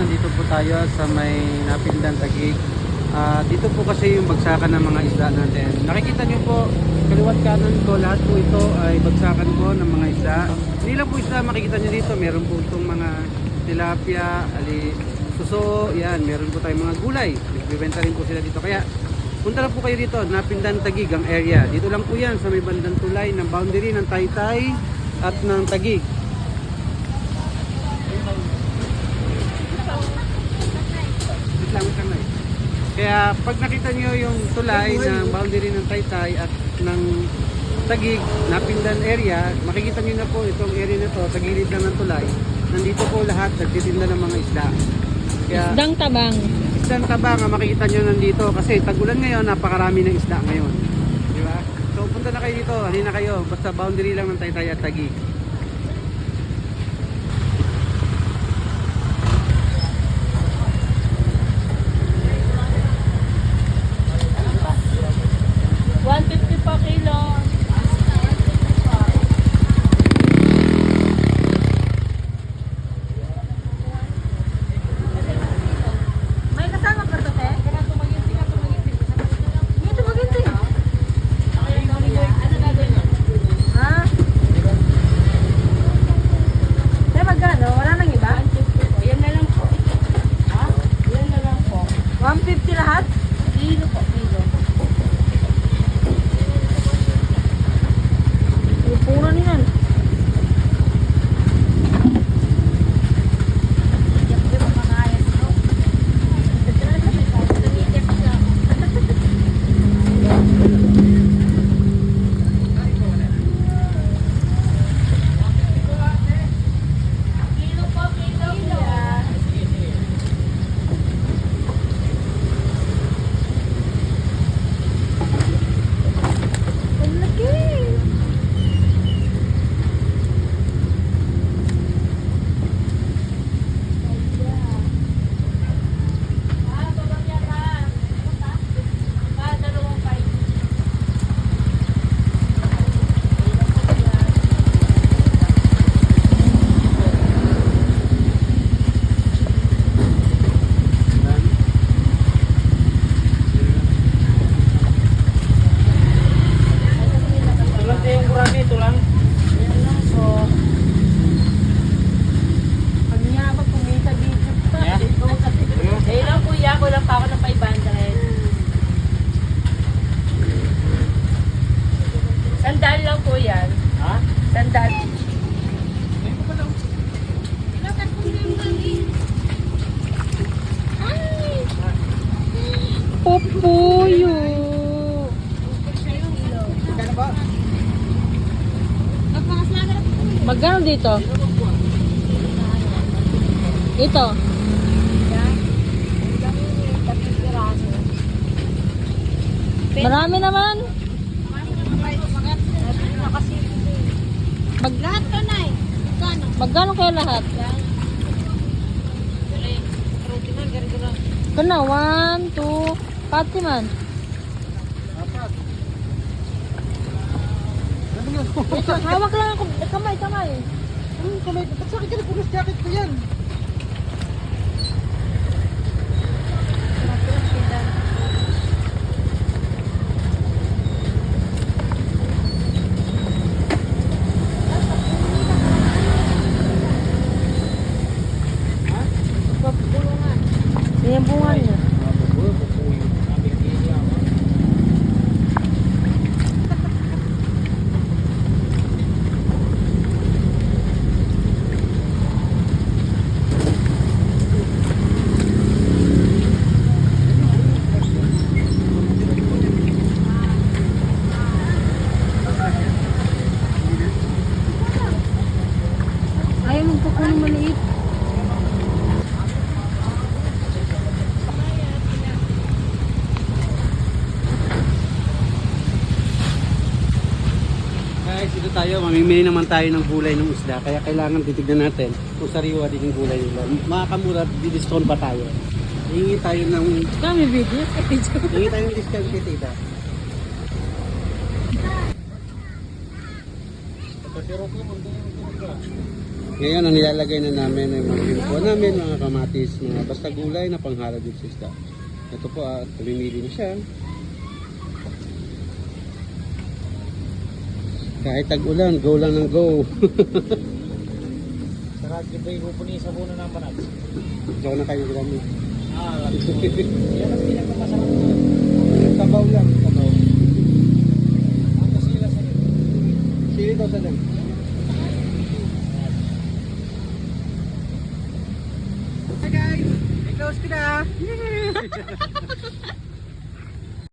nandito po tayo sa may Napindan Tagig. Ah, dito po kasi yung bagsakan ng mga isda natin. Nakikita niyo po, kaliwat kanan ko, lahat po ito ay bagsakan po ng mga isda. Hindi lang po isda makikita niyo dito, meron po itong mga tilapia, ali, suso, yan, meron po tayong mga gulay. Nagbibenta rin po sila dito. Kaya punta lang po kayo dito, Napindan Tagig ang area. Dito lang po yan sa may bandang tulay ng boundary ng Taytay at ng Tagig. Wait lang, wait lang, Nay. Kaya pag nakita niyo yung tulay ng boundary ng Taytay at ng Tagig, Napindan area, makikita niyo na po itong area na to, sa gilid lang ng tulay. Nandito po lahat, nagtitinda ng mga isda. Kaya Dang tabang. isdang taba nga makikita nyo nandito kasi tagulan ngayon, napakarami ng isda ngayon. Di ba? So punta na kayo dito, halina kayo, basta boundary lang ng Taytay at Tagig. Magkano dito? Ito. Marami naman. Mag lahat ka na eh. Magkano kayo lahat? Kana, one, two, pati man. Hawak lang ako. Kamay, kamay. Ano kamay? Ba't sa akin ka pulos jacket ko yan? Yan yung bunga niya. Maliit. Guys, dito tayo, mamimili naman tayo ng gulay ng isda. Kaya kailangan titignan natin kung sariwa din yung gulay nila. Makakamura, di-discount pa tayo. Hingi tayo ng, Kami video. hingi tayo ng discount kay tita. Pero kung Ngayon, ang nilalagay na namin ay mga bimpo namin, mga kamatis, mga basta gulay na panghalo dito sa isda. Ito po, ah, tumimili na siya. Kahit tag-ulan, go lang ng go. Sarap yung bay ko ni sa puno ng banat. Ikaw na kayo grami. Ah. Yan ang pinakamasarap ko. Tabaw lang, tabaw. Ang kasila sa nito. Sili daw lang. Hi guys! May close ka na!